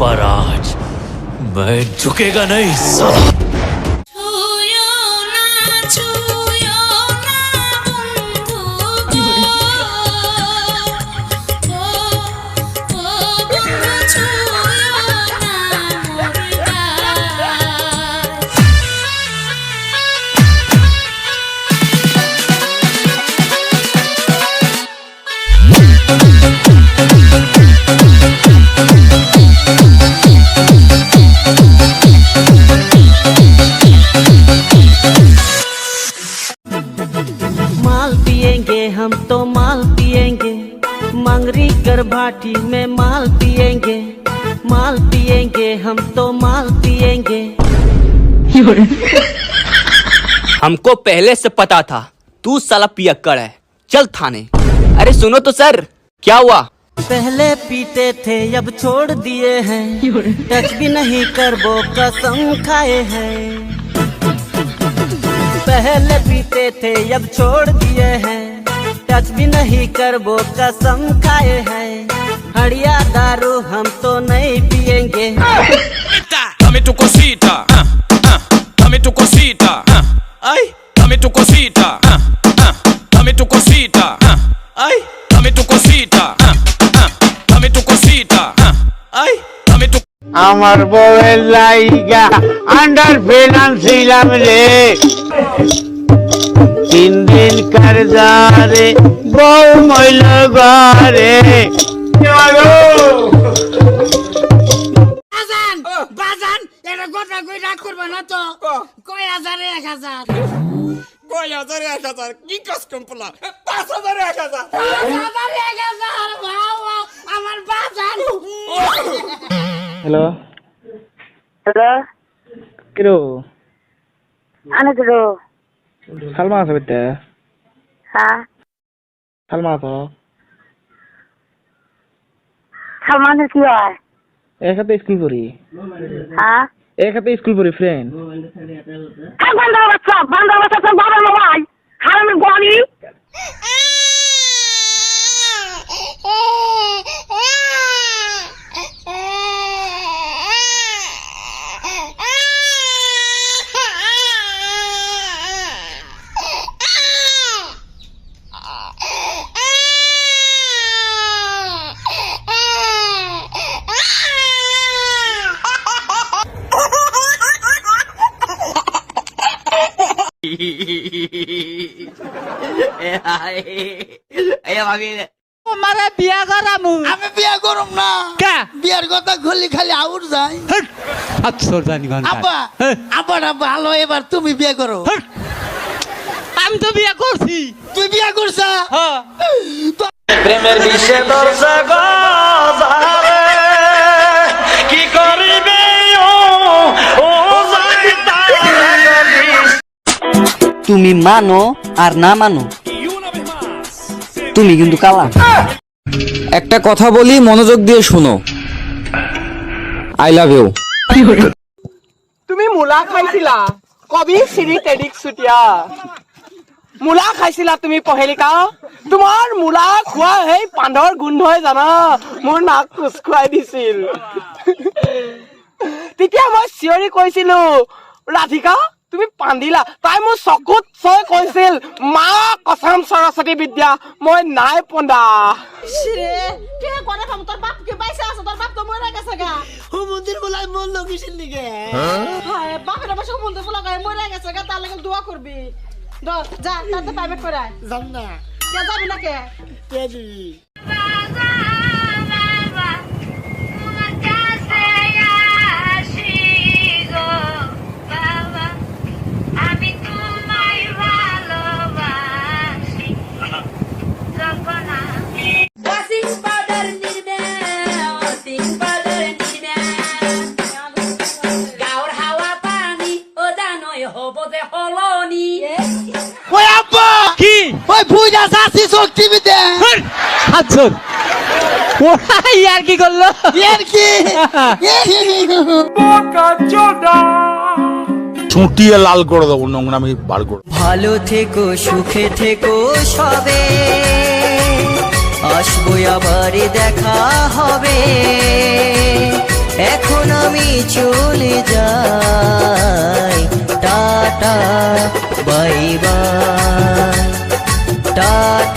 पर आज मैं झुकेगा नहीं साला मंगरी कर भाटी में माल पिएँगे माल पिएँगे हम तो माल पिएँगे हमको पहले से पता था तू साला पियक्कड़ है। चल थाने। अरे सुनो तो सर क्या हुआ? पहले पीते थे अब छोड़ दिए हैं। टच भी नहीं कर वो कसम खाए हैं। पहले पीते थे अब छोड़ दिए हैं। टच भी नहीं कर वो कसम खाए हैं हड़िया दारू हम तो नहीं पिएंगे Dame tu cosita, ah, ah, dame tu cosita, ah, ay, dame tu cosita, ah, ah, dame tu cosita, ah, ay, dame tu cosita, ah, ah, dame tu cosita, ah, ay, dame tu আমার বউয়ের লাইগা under finance ছিলাম রে তিন দিন কারজারে বউ মইল ঘরে। বাজান বাজান এটা কথা কই রাগ করবে না তো? কয় হাজারে এক হাজার? কয় হাজার এক হাজার? কি কাজ কম্পলা পাঁচ হাজার এক হাজার। পাঁচ হাজার এক হাজার বাবা আমার বাজান। হ্যালো। হ্যালো। কিরো? আনে তো সালমা আছে সালমা আছো সালমানের কি হয়? এক স্কুল পড়ি হ্যাঁ এক হাতে স্কুল পড়ি ফ্রেন্ড বান্দা বাচ্চা বান্দা বাচ্চা তোর বাবার মোবাইল হারামের গনি। মারে বিয়া করামু আমি বিয়া করম না। কা? বিয়ার কথা খুললি খালি আউট যায় আচ্ছা জানি গান আব্বা আব্বাটা ভালো এবার তুমি বিয়ে করো। আমি তো বিয়া করছি। তুই বিয়া করছা? হ্যাঁ। প্রেমের বিষে দর্শে তুমি মানো আর না মানো তুমি কিন্তু কালা। একটা কথা বলি মনোযোগ দিয়ে শোনো। আই লাভ ইউ তুমি মূলা খাইছিলা? কবি শ্ৰী টেডিক চুতীয়া। মূলা খাইছিলা তুমি পহেলিকা? তোমাৰ মূলা খোৱা সেই পাণৰ গোন্ধই জানা। মোৰ নাক কোচ খুৱাই দিছিল। তেতিয়া মই চিঞৰি কৈছিলো ৰাধিকা তুমি পান্দিলা। তাই মোৰ চকুত চৈ কৈছিল মা কচাম সৰস্বতী বিদ্যা মই নাই পন্দা। কে করে আচ্ছা ইয়ার কি করল? এর কি? চুটিয়ে লাল করে দেবো নোংরামি বার করে। ভালো থেকো সুখে থেকো সবে। আসব আবার দেখা হবে। এখন আমি চলে যাই। Tata bye bye. টাটা।